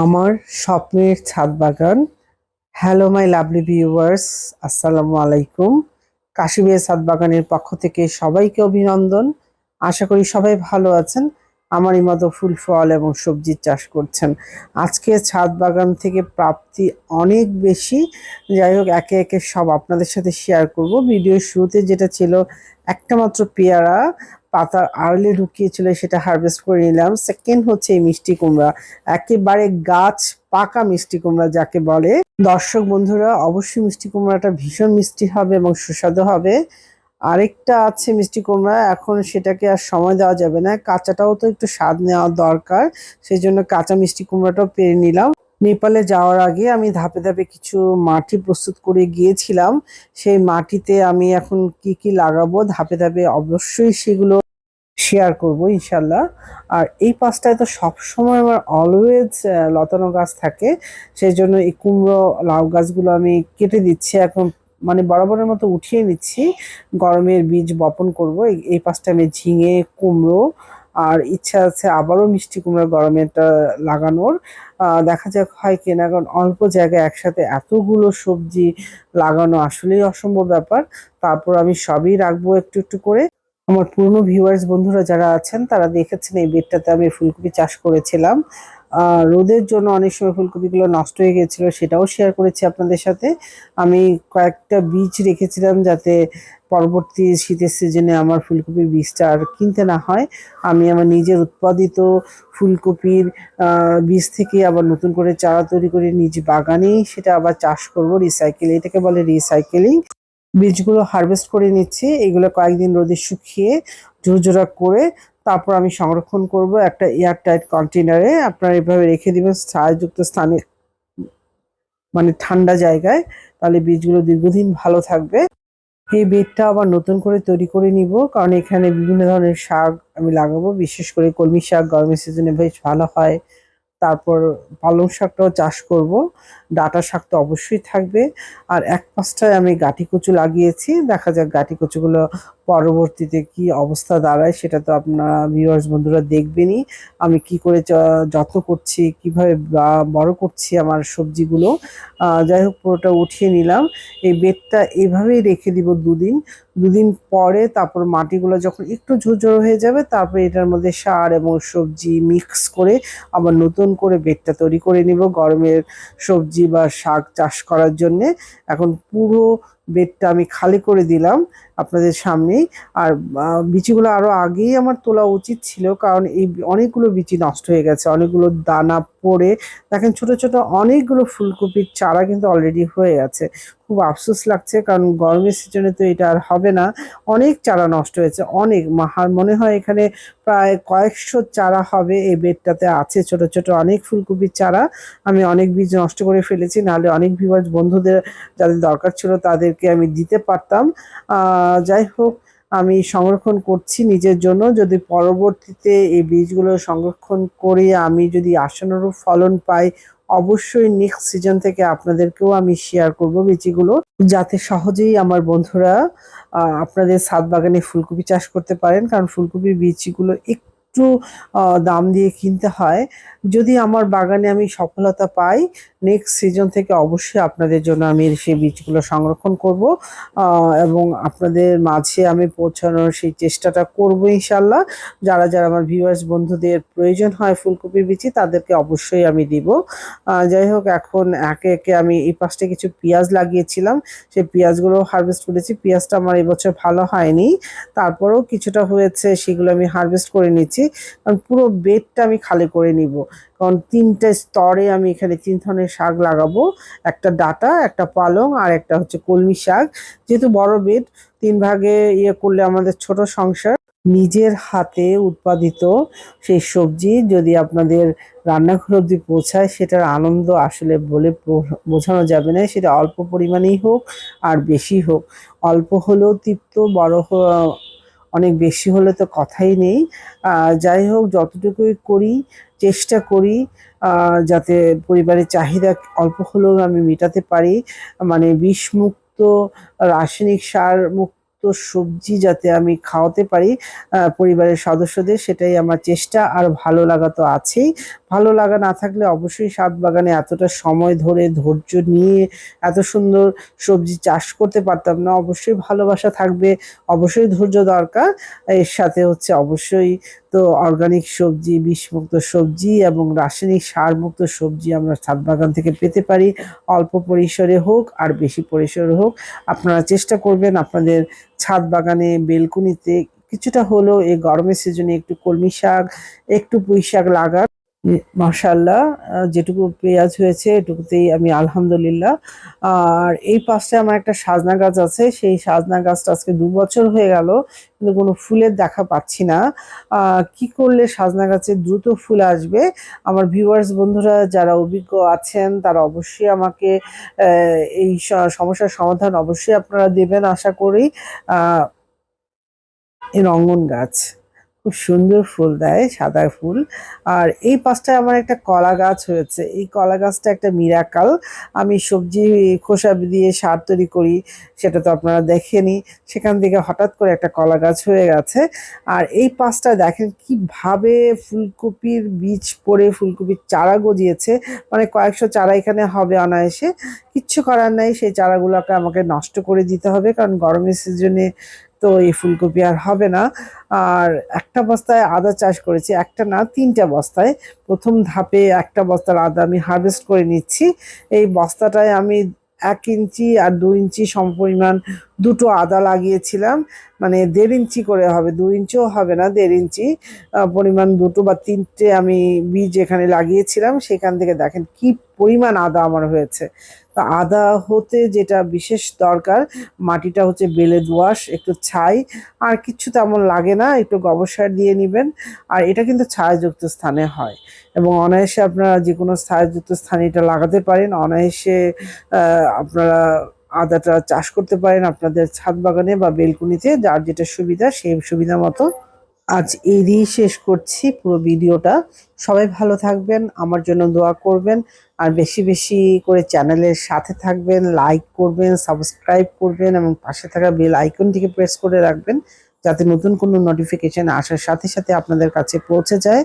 আমার স্বপ্নের ছাদ বাগান। হ্যালো মাই লাভলি ভিউয়ার্স আসসালামু আলাইকুম। কাশিবিয়া ছাদ বাগানের পক্ষ থেকে সবাইকে অভিনন্দন। আশা করি সবাই ভালো আছেন। আমারই মতো ফুল, ফল এবং সবজির চাষ করছেন। আজকে ছাদ বাগান থেকে প্রাপ্তি অনেক বেশি। যাই হোক, একে একে সব আপনাদের সাথে শেয়ার করব। ভিডিও শুরুতে যেটা ছিল একটা মাত্র পেয়ারা। পাতা আর্লি ঢুকিয়েছিল সেটা হারভেস্ট করে নিলাম। সেকেন্ড হচ্ছে এই মিষ্টি কুমড়া। একেবারে গাছ পাকা মিষ্টি কুমড়া যাকে বলে। দর্শক বন্ধুরা, অবশ্যই মিষ্টি কুমড়াটা ভীষণ মিষ্টি হবে এবং সুস্বাদু হবে। আরেকটা আছে মিষ্টি কুমড়া, এখন সেটাকে আর সময় দেওয়া যাবে না। কাঁচাটাও তো একটু স্বাদ নেওয়া দরকার সেই জন্য কাঁচা মিষ্টি কুমড়াটাও পেরে নিলাম। নেপালে যাওয়ার আগে আমি ধাপে ধাপে কিছু মাটি প্রস্তুত করে গিয়েছিলাম। সেই মাটিতে আমি এখন কি কি লাগাবো ধাপে ধাপে অবশ্যই সেগুলো শেয়ার করব, ইনশাল্লাহ। আর এই পাশটায় তো সবসময় আমার অলওয়েজ লতানো গাছ থাকে। সেই জন্য এই কুমড়ো, লাউ গাছগুলো আমি কেটে দিচ্ছি। এখন মানে বরাবরের মতো উঠিয়ে নিচ্ছি। গরমের বীজ বপন করব। এই- পাশটা আমি ঝিঙে, কুমড়ো, আর ইচ্ছা আছে আবারও মিষ্টি কুমড়া গরমেরটা লাগানোর। দেখা যাক হয় কিনা, কারণ অল্প জায়গায় একসাথে এতগুলো সবজি লাগানো আসলেই অসম্ভব ব্যাপার। তারপর আমি সবই রাখব একটু একটু করে। আমার পুরনো ভিউয়ার্স বন্ধুরা যারা আছেন, তারা দেখেছেন এই বেডটাতে আমি ফুলকপি চাষ করেছিলাম। রোদের জন্য অনেক সময় ফুলকপিগুলো নষ্ট হয়ে গেছিল সেটাও শেয়ার করেছি আপনাদের সাথে। আমি কয়েকটা বীজ রেখেছিলাম যাতে পরবর্তী শীতের সিজনে আমার ফুলকপির বীজটা আর কিনতে না হয়। আমি আমার নিজের উৎপাদিত ফুলকপির বীজ থেকে আবার নতুন করে চারা তৈরি করে নিজ বাগানেই সেটা আবার চাষ করব রিসাইকেল এটাকে বলে রিসাইকেলিং বীজগুলো হারভেস্ট করে নিচ্ছি। এগুলো কয়েকদিন রোদে শুকিয়ে ঝুরঝুরা করে তারপর আমি সংরক্ষণ করব একটা এয়ার টাইট কন্টেনারে আপনারা এভাবে রেখে দেবেন ছায়াযুক্ত স্থানে মানে ঠান্ডা জায়গায়। তাহলে বীজগুলো দীর্ঘদিন ভালো থাকবে। এই বেডটা আবার নতুন করে তৈরি করে নিব, কারণ এখানে বিভিন্ন ধরনের শাক আমি লাগাবো। বিশেষ করে কলমি শাক গরমের সিজনে বেশ ভালো হয়। তারপর পালং শাকটাও চাষ করব। ডাটা শাক তো অবশ্যই থাকবে। আর এক পাঁচটায় আমি গাঁটি কচু লাগিয়েছি। দেখা যাক গাঁটি কচুগুলো পরবর্তীতে কি অবস্থা দাঁড়ায়, সেটা তো আপনারা ভিউয়ার্স বন্ধুরা দেখবেনই। আমি কি করে যত্ন করছি, কীভাবে বড় করছি আমার সবজিগুলো। যাই হোক পুরোটা উঠিয়ে নিলাম। এই বেডটা এভাবেই রেখে দিব দুদিন। দুদিন পরে তারপর মাটিগুলো যখন একটু ঝুরঝুরো হয়ে যাবে, তারপর এটার মধ্যে সার এবং সবজি মিক্স করে আবার নতুন করে বেডটা তৈরি করে নিব গরমের সবজি বা শাক চাষ করার জন্যে। এখন পুরো বেডটা আমি খালি করে দিলাম আপনাদের সামনেই। আর বিচিগুলো আরও আগেই আমার তোলা উচিত ছিল, কারণ এই অনেকগুলো বিচি নষ্ট হয়ে গেছে। অনেকগুলো দানা পড়ে, দেখেন ছোট ছোট অনেকগুলো ফুলকপির চারা কিন্তু অলরেডি হয়ে গেছে। খুব আফসোস লাগছে, কারণ গরমের সিজনে তো এটা আর হবে না। অনেক চারা নষ্ট হয়েছে, অনেক। মনে হয় এখানে প্রায় কয়েকশো চারা হবে এই বেডটাতে আছে। ছোট ছোট অনেক ফুলকপির চারা। আমি অনেক বীজ নষ্ট করে ফেলেছি, নাহলে অনেক ভিউয়ার্স বন্ধুদের যাদের দরকার ছিল তাদেরকে আমি দিতে পারতাম। যাই হোক, আমি সংরক্ষণ করছি নিজের জন্য। যদি পরবর্তীতে এই বীজগুলো সংরক্ষণ করে আমি যদি আশানুরূপ ফলন পাই অবশ্যই নেক্সট সিজন থেকে আপনাদেরকেও আমি শেয়ার করব বীজগুলো যাতে সহজেই আমার বন্ধুরা আপনাদের সাত বাগানে ফুলকপি চাষ করতে পারেন। কারণ ফুলকপির বীজগুলো একটু আহ, দাম দিয়ে কিনতে হয়। যদি আমার বাগানে আমি সফলতা পাই নেক্সট সিজন থেকে অবশ্যই আপনাদের জন্য আমি সেই বীজগুলো সংরক্ষণ করব। এবং আপনাদের মাঝে আমি পৌঁছানোর সেই চেষ্টাটা করব ইনশাল্লাহ যারা যারা আমার ভিউয়ার্স বন্ধুদের প্রয়োজন হয় ফুলকপির বীজ তাদেরকে অবশ্যই আমি দিব। যাই হোক এখন একে একে আমি এই পাশটা কিছু পেঁয়াজ লাগিয়েছিলাম। সেই পেঁয়াজগুলো হারভেস্ট করেছি। পেঁয়াজটা আমার এবছর ভালো হয়নি। তারপরেও কিছুটা হয়েছে সেগুলো আমি হারভেস্ট করে নিচ্ছি। কারণ পুরো বেডটা আমি খালি করে নিব। কারণ তিনটে স্তরে আমি এখানে তিন ধরনের শাক লাগাবো, একটা ডাটা, একটা পালং আর একটা হচ্ছে কলমি শাক। যেহেতু বড় বেড তিন ভাগে ইয়ে করলে আমাদের ছোট সংসার। নিজের হাতে উৎপাদিত সেই সবজি যদি আপনাদের রান্নাঘর অব্দি পৌঁছায়, সেটার আনন্দ আসলে বলে বোঝানো যাবে না। সেটা অল্প পরিমাণেই হোক আর বেশি হোক। অল্প হলেও তৃপ্ত, বড় অনেক বেশি হলে তো কথাই নেই। যাই হোক, যতটুকুই করি, চেষ্টা করি যাতে পরিবারের চাহিদা অল্প হলেও আমি মেটাতে পারি। মানে বিষমুক্ত, রাসায়নিক সার মুক্ত সবজি যাতে আমি খাওয়াতে পারি পরিবারের সদস্যদের, সেটাই আমার চেষ্টা। আর ভালো লাগা তো আছেই। ভালো লাগা না থাকলে অবশ্যই সাত বাগানে এতটা সময় ধরে ধৈর্য নিয়ে এত সুন্দর সবজি চাষ করতে পারতাম না। অবশ্যই ভালোবাসা থাকবে। অবশ্যই ধৈর্য দরকার। এর সাথে হচ্ছে অবশ্যই তো অর্গানিক সবজি, বিষমুক্ত সবজি এবং রাসায়নিক সারমুক্ত সবজি আমরা ছাদ বাগান থেকে পেতে পারি। অল্প পরিসরে হোক আর বেশি পরিসরে হোক। আপনারা চেষ্টা করবেন আপনাদের ছাদ বাগানে বেলকুনিতে কিছুটা হলেও এই গরমের সিজনে একটু কলমি শাক, একটু পুঁই শাক লাগান মার্শাল্লাহ যেটুকু পেঁয়াজ হয়েছে এটুকুতেই আমি আলহামদুলিল্লাহ। আর এই পাশে আমার একটা সাজনা গাছ আছে সেই সাজনা গাছটা আজকে দু বছর হয়ে গেল কিন্তু কোনো ফুলের দেখা পাচ্ছি না। কি করলে সাজনা গাছে দ্রুত ফুল আসবে? আমার ভিউয়ার্স বন্ধুরা যারা অভিজ্ঞ আছেন তারা অবশ্যই আমাকে এই সমস্যার সমাধান অবশ্যই আপনারা দেবেন আশা করি। আহ, এই রঙ্গন গাছ। খুব সুন্দর ফুল দেয়, সাদা ফুল। আর এই পাশটায় আমার একটা কলা গাছ হয়েছে। এই কলা গাছটা একটা মিরাকাল। আমি সবজি, খোসা দিয়ে সার তৈরি করি, সেটা তো আপনারা দেখেনি সেখান থেকে হঠাৎ করে একটা কলা গাছ হয়ে গেছে। আর এই পাশটা দেখেন কীভাবে ফুলকপির বীজ পড়ে, ফুলকপির চারা গজিয়েছে। মানে কয়েকশো চারা এখানে হবে অনায়াসে। কিচ্ছু করার নাই, সেই চারাগুলোকে আমাকে নষ্ট করে দিতে হবে, কারণ গরমের সিজনে তো এই ফুলকপি আর হবে না। আর একটা বস্তায় আদা চাষ করেছি, একটা না, তিনটা বস্তায়। প্রথম ধাপে একটা বস্তার আদা আমি হারভেস্ট করে নিচ্ছি। এই বস্তাটায় আমি এক ইঞ্চি আর দু ইঞ্চি সমপরিমাণ দুটো আদা লাগিয়েছিলাম। মানে দেড় ইঞ্চি করে হবে, দু ইঞ্চিও হবে না, দেড় ইঞ্চি। পরিমাণ দুটো বা তিনটে আমি বীজ এখানে লাগিয়েছিলাম। সেখান থেকে দেখেন কি পরিমাণ আদা আমার হয়েছে। আদা হতে যেটা বিশেষ দরকার, মাটিটা হচ্ছে বেলে দোয়াশ একটু ছাই, আর কিচ্ছু তেমন লাগে না, একটু গোবর সার দিয়ে নেবেন, আর এটা কিন্তু ছায়াযুক্ত স্থানে হয়। এবং অনায়াসে আপনারা যে কোনো ছায়াযুক্ত স্থানে এটা লাগাতে পারেন, অনায়াসে আপনারা আদাটা চাষ করতে পারেন আপনাদের ছাদ বাগানে বা বেলকুনিতে, যার যেটা সুবিধা, সেই সুবিধা মতো। আজ এই দিয়েই শেষ করছি পুরো ভিডিওটা। সবাই ভালো থাকবেন, আমার জন্য দোয়া করবেন, আর বেশি বেশি করে চ্যানেলের সাথে থাকবেন লাইক করবেন সাবস্ক্রাইব করবেন, এবং পাশে থাকা বেল আইকনটিকে প্রেস করে রাখবেন, যাতে নতুন কোনো নোটিফিকেশান আসার সাথে সাথে আপনাদের কাছে পৌঁছে যায়।